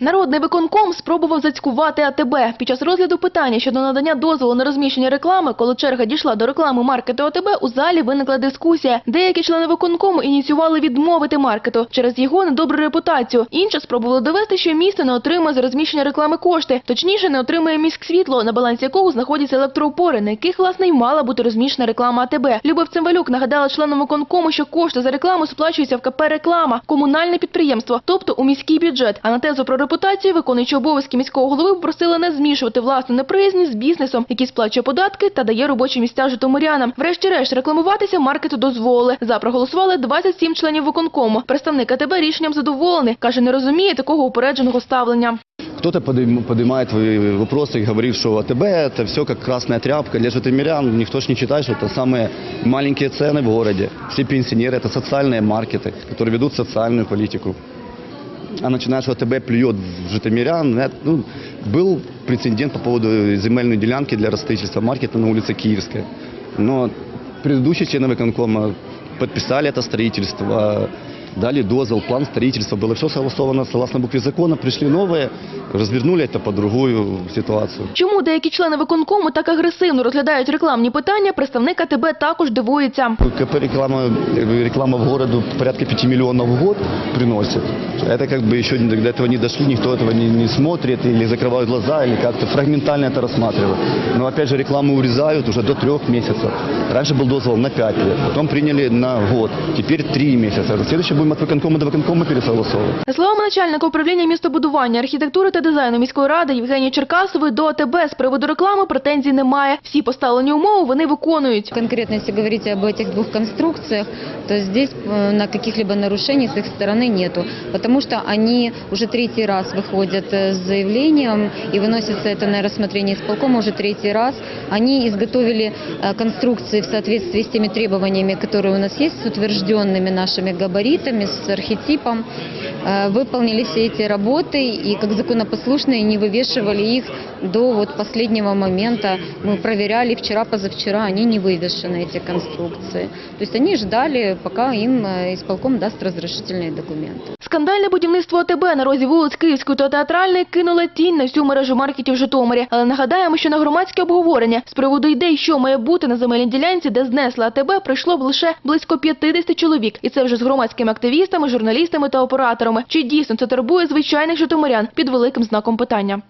Народний виконком спробував зацькувати АТБ. Під час розгляду питання щодо надання дозволу на розміщення реклами, коли черга дійшла до реклами маркету АТБ, у залі виникла дискусія. Деякі члени виконкому ініціювали відмовити маркету через його недобру репутацію. Інші спробували довести, що місто не отримує за розміщення реклами кошти. Точніше, не отримує міськсвітло, на балансі якого знаходяться електроопори, на яких, власне, й мала бути розміщена реклама АТБ. Любов Цимбалюк нагадала членам виконкому, що кошти за рекламу сплачуються в КП «Реклама» – комунальне підприємство, тобто у міський бюджет. А на тезу про репутацію виконуючи обов'язки міського голови попросили не змішувати власну неприязність з бізнесом, який сплачує податки та дає робочі місця житомирянам. Врешті-решт рекламуватися маркету дозволили. За проголосували 27 членів виконкому. Представник АТБ рішенням задоволений. Каже, не розуміє такого упередженого ставлення. Кто-то подым- поднимает свои вопросы и говорит, что АТБ это все как красная тряпка для житомирян. Никто ж не считает, что это самые маленькие цены в городе. Все пенсионеры это социальные маркеты, которые ведут социальную политику. А начинаешь, что АТБ плюет в житомирян. это, ну, был прецедент по поводу земельной делянки для строительства маркета на улице Киевская. Но предыдущие члены виконкома подписали это строительство, дали дозвол, план строительства, было все согласовано согласно букве закона, пришли новые, развернули это по другую ситуацию. Чому деякі члени виконкому так агресивно розглядають рекламні питання, представник АТБ також дивується. КП реклама, э, реклама в городу порядка 5 миллионов в год приносит. Это как бы еще до этого не дошли, никто этого не, не смотрит или закрывают глаза, или как-то фрагментально это рассматривают. Но опять же рекламу урезают уже до трех месяцев. Раньше был дозвол на 5 лет, потом приняли на год, теперь 3 месяца. Следующее будем от виконкома до виконкома пересогласовывать. За словами начальника управління містобудування, архітектури та дизайну міської ради Євгенії Черкасової, до АТБ з приводу реклами претензій немає. Всі поставлені умови вони виконують. Конкретно, если говорить об этих двух конструкциях, то здесь э, на каких-либо нарушений с их стороны нету, потому что они уже третий раз выходят э, с заявлением и выносится это на рассмотрение исполкома уже третий раз. Они изготовили э, конструкции в соответствии с теми требованиями, которые у нас есть, с утвержденными нашими габаритами, с архетипом. Э, Выполнили все эти работы и как законопослушные не вывешивали их до вот последнего момента. Мы проверяли вчера-позавчера, они не вывешены, эти конструкции. То есть они ждали, пока им э, исполком даст разрешительные документы. Скандальне будівництво АТБ на розі вулиць Київської та Театральної кинуло тінь на всю мережу маркетів в Житомирі. Але нагадаємо, що на громадське обговорення з приводу ідей, що має бути на земельній ділянці, де знесла АТБ, прийшло б лише близько 50 чоловік. І це вже з громадськими активістами, журналістами та операторами. Чи дійсно це турбує звичайних житомирян під великим знаком питання?